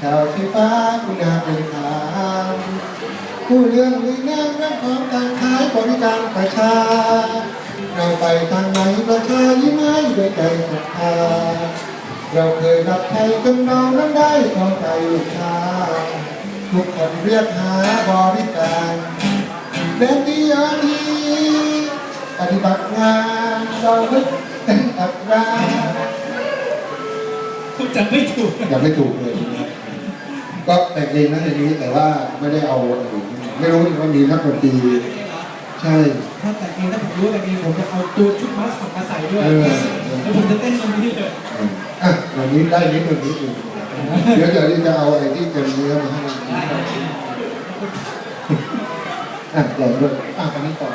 ชาวสีฟ้าคุณามเป็นขามผู้เรื่องลืองามเรื่องของการขายบริการประชาเราไปทางไหนประชายิ้มให้ด้วยใจศรัทธาเราเคยรับใช้จนเรานั้นได้พองใจลูกค้าทุกคนเรียกหาบริการเด็นที่ยาทีปฏิบัติงานเราไม่เป็นอัตรา คุณจำไม่ถูกยังไม่ถูกเลยนะครับก็แต่งเองนะในนี้แต่ว่าไม่ได้เอาอะไรไม่รู้ว่ามีนักดนตรีใช่ ถ้าแต่งเองถ้าผมรู้แต่งเองผมจะเอาตัวชุดมัสคอตมาใส่ด้วยเออ แล้วผมจะเต้นตรงนี้เลยอะวันนี้ได้นิดหนึ่งนิดหนึ่งเดี๋ยวเดี๋ยวจะเอาอะไรที่เป็นเนื้อมาให้อะลองด้วยอะอันนี้ก่อ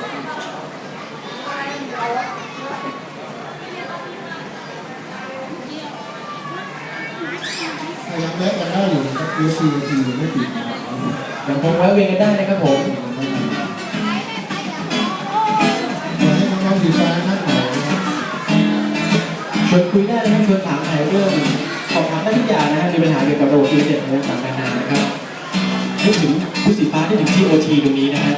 ยังแวะกันได้อยู่นะครับ UC ไม่ปิดนะครับยังคงแวะเวียนกันได้นะครับผมขอให้น้องๆดีไซน์นั่งหน่อยนะครับชวนคุยได้นะครับชวนถามอะไรเรื่องสอบถามได้ทุกอย่างนะครับมีปัญหาเกี่ยวกับระบบอินเทอร์เน็ตอะไรต่างๆนานานะครับนึกถึงผู้สีฟ้านึกถึงที่โอทีตรงนี้นะฮะ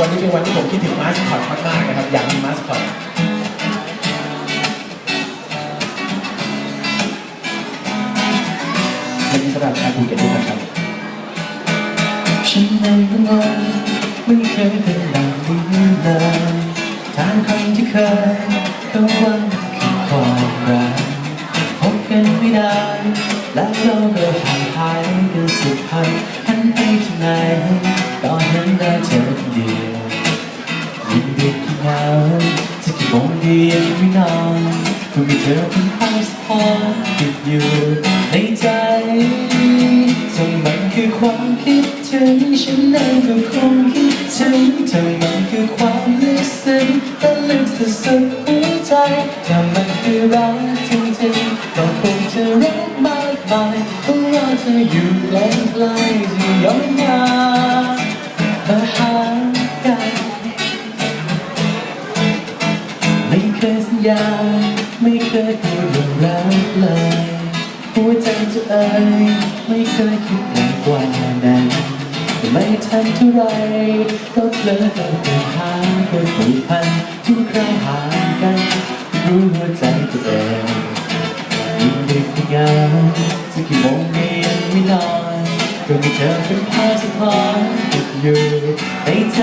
วันนี้เป็นวันที่ผมคิดถึงมาสคอตมากๆนะครับ อยากมีมาสคอตวันนี้สำหรับการคุยกันทุกคนครับฉันเองก็งงไม่เคยเป็นแบบนี้เลยทางคำที่เคยต้องวันคือความรักพบกันไม่ได้ แล้วเราก็ห่างหายกันสุดพันหันไปที่ไหน ก็เห็นได้เธอคนเดียวยิ่งดึกยิ่งเหงาจะกี่โมงดียังไม่นอนก็มีเธอเป็นภาพสะท้อนติดอยู่ในใจจงมันคือความคิดถึงฉันเองก็คงคิดถึงเธอมันคือความลึกซึ้งแต่ลึกสุดๆหัวใจถ้ามันคือรักจริงๆก็คงจะรักมากมายเพราะว่าเธออยู่ใกล้ๆจะย้อนมา กเลยหัวใจจะเอ่ยไม่เคยคิดไกลกว่านั้นแต่ไม่ทันเท่าไรก็เพลิดเพลินไปหาคนผูกพันทุกครั้งห่างกัน รู้หัวใจตัวเองยิ่งดึกยิ่งเหงาจะกี่โมงก็ยังไม่นอนก็มีเธอเป็นภาพสะท้อนติดอยู่ในใจ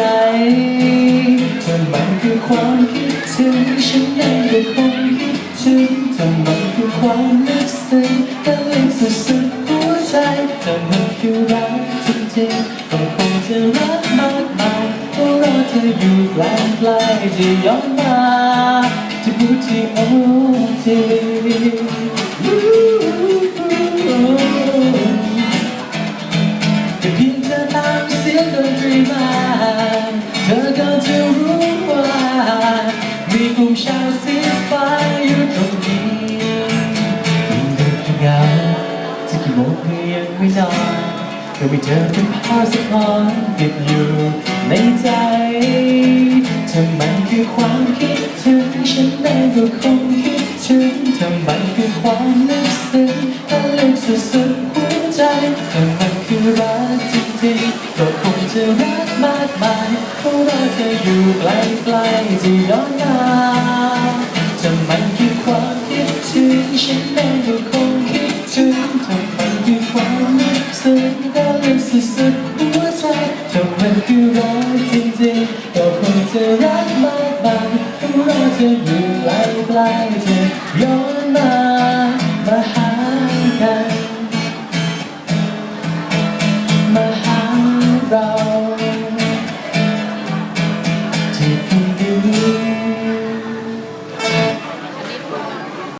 เธอมันคือความคิดถึงฉันยังคงคิดถึงเธอมัน ความลึกซึ้งก็เลึกสุดๆหัวใจแต่เมันคือรักจริงๆก็คงจะรักมากมายเพราะรอเธออยู่ไกลไกลจะย้อนมาจะพูดที่โอ้ทีแต่ ไม่นอนก็มีเธอเป็นภาพสะท้อนติดอยู่ในใจเธอมันคือความคิดถึงฉันเองก็คงคิดถึงเธอมันคือความลึกซึ้งและลึกสุดๆหัวใจเธอมันคือรักจริงๆก็คงจะรักมากมายเพราะว่าเธออยู่ใกล้ๆที่ย้อนมาเธอมันคือความคิดถึงฉันเองก็คง ซึ้งก็ลึกสุดๆหัวใจเธอมันคือรักจริงๆก็คงจะรักมากมายเพราะว่าเธออยู่ไกล้ๆเธอย้อนมามาหา